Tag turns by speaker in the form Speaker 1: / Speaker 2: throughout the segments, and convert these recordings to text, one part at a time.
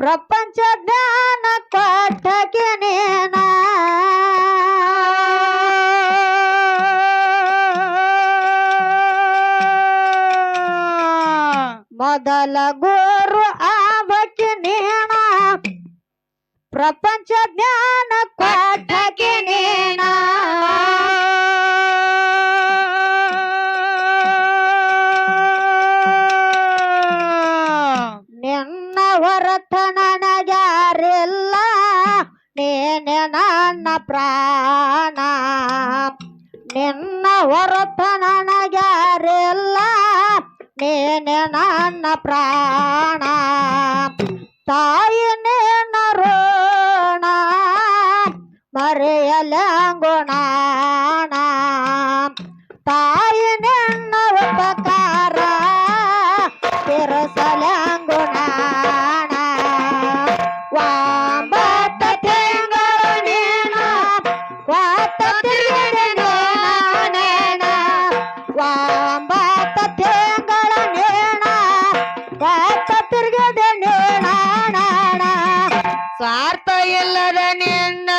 Speaker 1: ಪ್ರಪಂಚ ಜ್ಞಾನ ಕೊಟ್ಟಕ್ಕೆ ನೇನ. ಮೊದಲ ಗುರು ಆಬಕ್ಕೆ ನೀನ. ಪ್ರಪಂಚ ಜ್ಞಾನ ಕೊಟ್ಟಕ್ಕೆ ನೀನ. ನೀನೆ ನನ್ನ ಪ್ರಾಣ? ನಿನ್ನ ಹೊರತ ನನಗ್ಯಾರಿಲ್ಲ. ನೀನೆ ನನ್ನ ಪ್ರಾಣ. ತಾಯಿ ನಿನ್ನ ಋಣ ಮರೆಯಲಂಗುಣ
Speaker 2: ಸ್ವಾರ್ಥ ಇಲ್ಲದ ನಿನ್ನ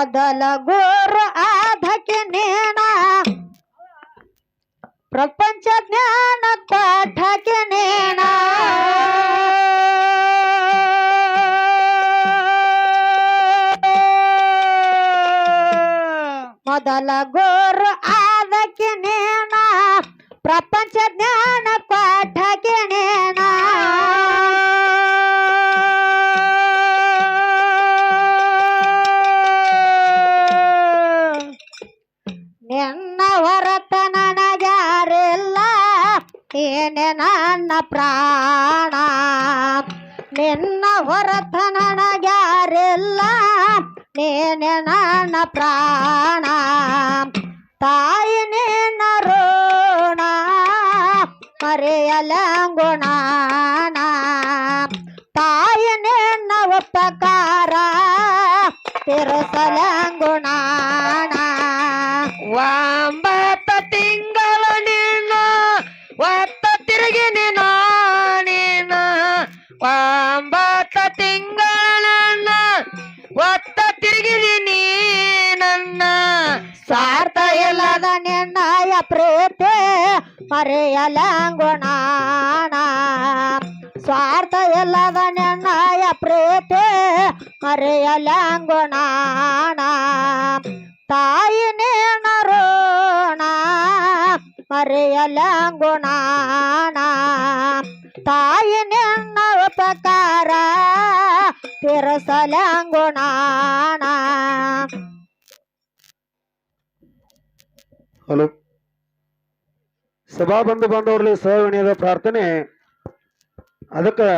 Speaker 1: ಮೊದಲ ಗೋರು ಆಧಕ್ಕೆ ನೇಣ. ಪ್ರಪಂಚ ಜ್ಞಾನ ಪಾಠಕ್ಕೆ ನೇಣ. ಮೊದಲ ಗೋರು ಆದಕ್ಕೆ ಹೊರತ ನನಗಾರಿಲ್ಲ ಏನೆ ನನ್ನ ಪ್ರಾಣ? ನಿನ್ನ ಹೊರತ ನನಗಾರಿಲ್ಲ ನೀನೆ ನನ್ನ ಪ್ರಾಣ? ತಾಯಿ ನಿನ್ನ ಋಣ. ಮರೆಯಲಂಗುಣ ತಾಯಿ ನಿನ್ನ ಉಪಕಾರ. ತಿರುಸಲಂಗುಣ
Speaker 2: ಒತ್ತ ತಿರುಗಿ ನೀನು ನೀನು ಒಂಬತ್ತ ತಿಂಗಳ ನನ್ನ ಒತ್ತ ತಿರುಗಿದಿ ನನ್ನ
Speaker 1: ಸ್ವಾರ್ಥ ಇಲ್ಲದ ನಿರ್ಣಯ ಪ್ರೀತಿ ಮರೆಯಲಂಗುಣ ಸ್ವಾರ್ಥ ಇಲ್ಲದ ನಿರ್ಣಯ ಪ್ರೀತಿ ಮರೆಯಲಂಗುಣ ತಾಯಿ ಮರೆಯಲಂಗುಣ ತಾಯಿ ನಿನ್ನ ಉಪಕಾರ ತಿರಸಲಂಗುಣ
Speaker 3: ಹಲೋ ಸಭಾ ಬಂಧು ಬಾಂಧವರಲ್ಲಿ ಸಹವಿನಯದ ಪ್ರಾರ್ಥನೆ ಅದಕ್ಕೆ